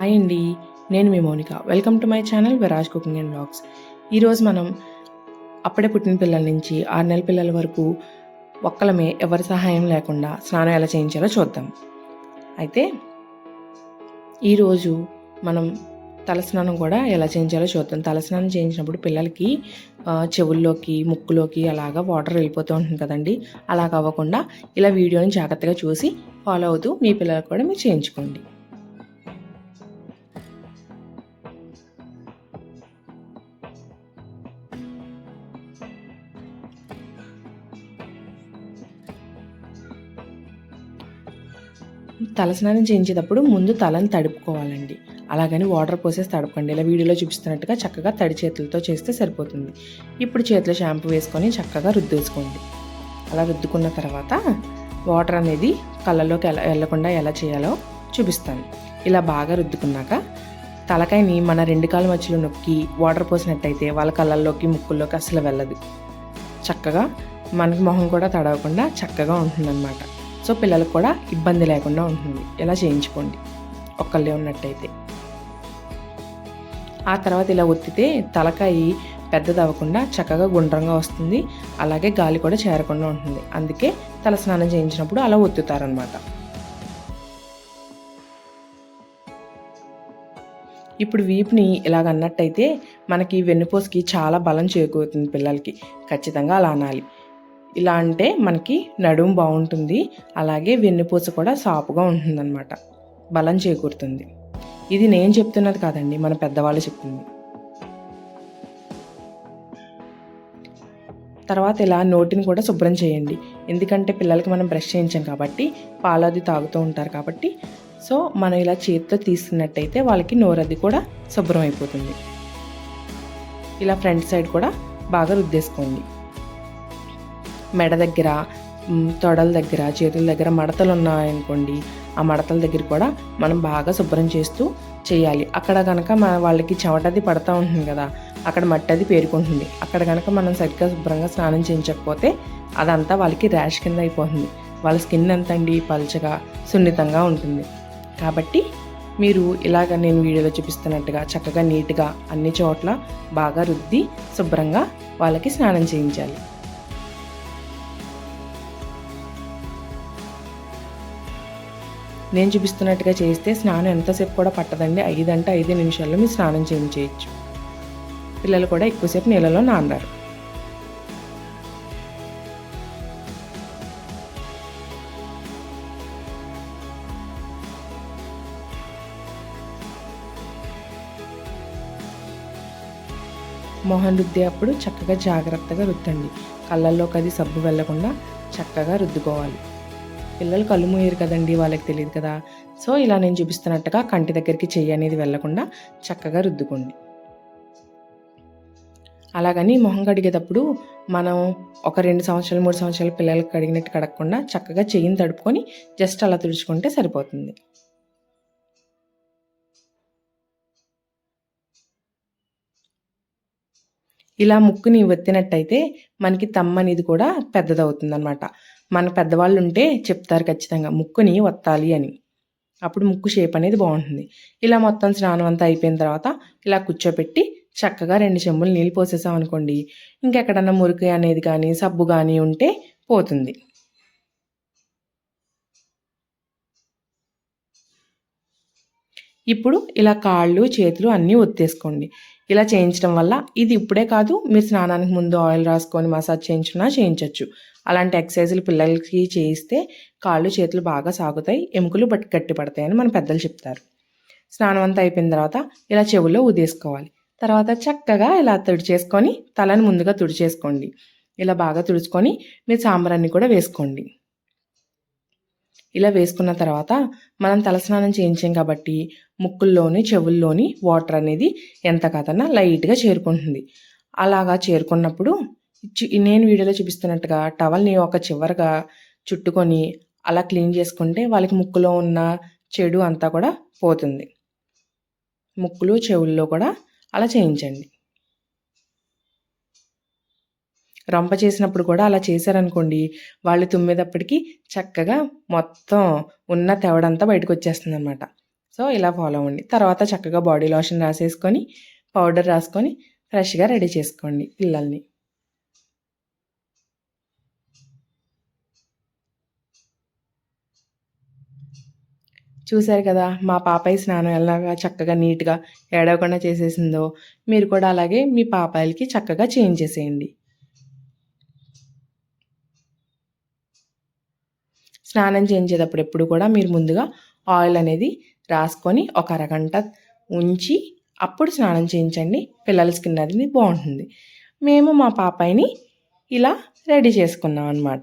Hi అండి నేను మీ Mounika. Welcome to my channel Viraj cooking and blogs ఈరోజు మనం అప్పుడే పుట్టిన పిల్లల నుంచి ఆరు నెలల పిల్లల వరకు ఒక్కలమే ఎవరి సహాయం లేకుండా స్నానం ఎలా చేయించాలో చూద్దాం. అయితే ఈరోజు మనం తలస్నానం కూడా ఎలా చేయించాలో చూద్దాం. తలస్నానం చేయించినప్పుడు పిల్లలకి చెవుల్లోకి ముక్కులోకి అలాగా వాటర్ వెళ్ళిపోతూ ఉంటుంది కదండి. అలా అవ్వకుండా ఇలా వీడియోని జాగ్రత్తగా చూసి ఫాలో అవుతూ మీ పిల్లలకు కూడా మీరు చేయించుకోండి. తలస్నానం చేయించేటప్పుడు ముందు తలని తడుపుకోవాలండి. అలాగని వాటర్ పోసేసి తడపండి ఇలా వీడియోలో చూపిస్తున్నట్టుగా చక్కగా తడి చేతులతో చేస్తే సరిపోతుంది. ఇప్పుడు చేతిలో షాంపూ వేసుకొని చక్కగా రుద్దేసుకోండి. అలా రుద్దుకున్న తర్వాత వాటర్ అనేది కళ్ళలోకి ఎలా వెళ్ళకుండా ఎలా చేయాలో చూపిస్తాను. ఇలా బాగా రుద్దుకున్నాక తలకాయని మన రెండు కాళ్ళ మధ్యలో నొక్కి వాటర్ పోసినట్టయితే వాళ్ళ కళ్ళల్లోకి ముక్కుల్లోకి అసలు వెళ్ళదు. చక్కగా మనకి మొహం కూడా తడవకుండా చక్కగా ఉంటుందన్నమాట. సో పిల్లలకు కూడా ఇబ్బంది లేకుండా ఉంటుంది. ఇలా చేయించుకోండి? ఒక్కళ్ళే ఉన్నట్టయితే. ఆ తర్వాత ఇలా ఒత్తితే తలకాయి పెద్దది అవ్వకుండా చక్కగా గుండ్రంగా వస్తుంది. అలాగే గాలి కూడా చేరకుండా ఉంటుంది. అందుకే తల స్నానం చేయించినప్పుడు అలా ఒత్తుతారనమాట ఇప్పుడు వీపుని ఇలాగ అన్నట్టయితే మనకి వెన్నుపోసుకి చాలా బలం చేకూరుతుంది పిల్లలకి. ఖచ్చితంగా అలా అనాలి. ఇలా అంటే మనకి నడుము బాగుంటుంది. అలాగే వెన్నుపూస కూడా సాపుగా ఉంటుందన్నమాట. బలం చేకూరుతుంది. ఇది నేను చెప్తున్నది కాదండి మన పెద్దవాళ్ళు చెప్తుంది. తర్వాత ఇలా నోటిని కూడా శుభ్రం చేయండి. ఎందుకంటే పిల్లలకి మనం బ్రష్ చేయించాం కాబట్టి పాలు అది తాగుతూ ఉంటారు కాబట్టి. సో మనం ఇలా చేతితో తీస్తున్నట్టయితే వాళ్ళకి నోరది కూడా శుభ్రం అయిపోతుంది. ఇలా ఫ్రంట్ సైడ్ కూడా బాగా రుద్దేసుకోండి. మెడ దగ్గర తొడల దగ్గర చేతుల దగ్గర మడతలు ఉన్నాయనుకోండి ఆ మడతల దగ్గర కూడా మనం బాగా శుభ్రం చేస్తూ చేయాలి. అక్కడ కనుక మన వాళ్ళకి చెమటది పడతా ఉంటుంది కదా అక్కడ మట్టి అది పేరుకుంటుంది. అక్కడ కనుక మనం సరిగ్గా శుభ్రంగా స్నానం చేయించకపోతే అదంతా వాళ్ళకి ర్యాష్ కింద అయిపోతుంది. వాళ్ళ స్కిన్ ఎంత అండి పల్చగా సున్నితంగా ఉంటుంది. కాబట్టి మీరు ఇలాగ నేను వీడియోలో చూపిస్తున్నట్టుగా చక్కగా నీట్గా అన్ని చోట్ల బాగా రుద్ది శుభ్రంగా వాళ్ళకి స్నానం చేయించాలి. నేను చూపిస్తున్నట్టుగా చేస్తే స్నానం ఎంతసేపు కూడా పట్టదండి. ఐదు అంటే ఐదు నిమిషాల్లో మీరు స్నానం చేయించేయచ్చు. పిల్లలు కూడా ఎక్కువసేపు నీళ్ళలో నాన్నారు మొహం రుద్దే అప్పుడు చక్కగా జాగ్రత్తగా రుద్దండి. కళ్ళల్లోకి అది సబ్బు వెళ్ళకుండా చక్కగా రుద్దుకోవాలి. పిల్లలు కళ్ళు మూయరు కదండి వాళ్ళకి తెలియదు కదా. సో ఇలా నేను చూపిస్తున్నట్టుగా కంటి దగ్గరికి చెయ్యి అనేది వెళ్ళకుండా చక్కగా రుద్దుకోండి. అలాగని మొహం కడిగేటప్పుడు మనం ఒక రెండు సంవత్సరాలు మూడు సంవత్సరాలు పిల్లలకి కడిగినట్టు కడగకుండా చక్కగా చెయ్యిని తడుపుకొని జస్ట్ అలా తుడుచుకుంటే సరిపోతుంది. ఇలా ముక్కుని ఒత్తినట్టయితే మనకి తమ్మ అనేది కూడా పెద్దదవుతుంది అనమాట మన పెద్దవాళ్ళు ఉంటే చెప్తారు ఖచ్చితంగా ముక్కుని ఒత్తాలి అని. అప్పుడు ముక్కు షేప్ అనేది బాగుంటుంది. ఇలా మొత్తం స్నానం అంతా అయిపోయిన తర్వాత ఇలా కూర్చోపెట్టి చక్కగా రెండు చెంబులు నీళ్ళు పోసేసాం అనుకోండి ఇంకెక్కడన్నా మురికి అనేది కానీ సబ్బు కానీ ఉంటే పోతుంది. ఇప్పుడు ఇలా కాళ్ళు చేతులు అన్నీ ఒత్తేసుకోండి. ఇలా చేయించడం వల్ల ఇది ఇప్పుడే కాదు మీరు స్నానానికి ముందు ఆయిల్ రాసుకొని మసాజ్ చేయించినా చేయించవచ్చు అలాంటి ఎక్సర్సైజులు పిల్లలకి చేయిస్తే కాళ్ళు చేతులు బాగా సాగుతాయి ఎముకలు బట్టి గట్టి పడతాయని మన పెద్దలు చెప్తారు. స్నానం అంతా అయిపోయిన తర్వాత ఇలా చెవుల్లో ఉదేసుకోవాలి తర్వాత చక్కగా ఇలా తుడిచేసుకొని తలని ముందుగా తుడిచేసుకోండి. ఇలా బాగా తుడుచుకొని మీరు సాంబారాన్ని కూడా వేసుకోండి. ఇలా వేసుకున్న తర్వాత మనం తలస్నానం చేయించాం కాబట్టి ముక్కుల్లోని చెవుల్లోని వాటర్ అనేది ఎంత కాదన్నా లైట్గా చేరుకుంటుంది. అలాగా చేరుకున్నప్పుడు నేను వీడియోలో చూపిస్తున్నట్టుగా టవల్ని ఒక చివరగా చుట్టుకొని అలా క్లీన్ చేసుకుంటే వాళ్ళకి ముక్కులో ఉన్న చెడు అంతా కూడా పోతుంది. ముక్కులు చెవుల్లో కూడా అలా చేయించండి. రంప చేసినప్పుడు కూడా అలా చేశారనుకోండి వాళ్ళు తుమ్మేటప్పటికి చక్కగా మొత్తం ఉన్న తెవడంతా బయటకు వచ్చేస్తుంది అనమాట సో ఇలా ఫాలో అవ్వండి. తర్వాత చక్కగా బాడీ లోషన్ రాసేసుకొని పౌడర్ రాసుకొని ఫ్రెష్గా రెడీ చేసుకోండి పిల్లల్ని. చూశారు కదా మా పాపాయి స్నానం ఎలాగా చక్కగా నీట్గా ఏడవకుండా చేసేసిందో మీరు కూడా అలాగే మీ పాపాయిలకి చక్కగా చేంజ్ చేసేయండి. స్నానం చేయించేటప్పుడు ఎప్పుడు కూడా మీరు ముందుగా ఆయిల్ అనేది రాసుకొని ఒక అరగంట ఉంచి అప్పుడు స్నానం చేయించండి. పిల్లల స్కిన్ అది బాగుంటుంది. మేము మా పాపాయిని ఇలా రెడీ చేసుకున్నాం అనమాట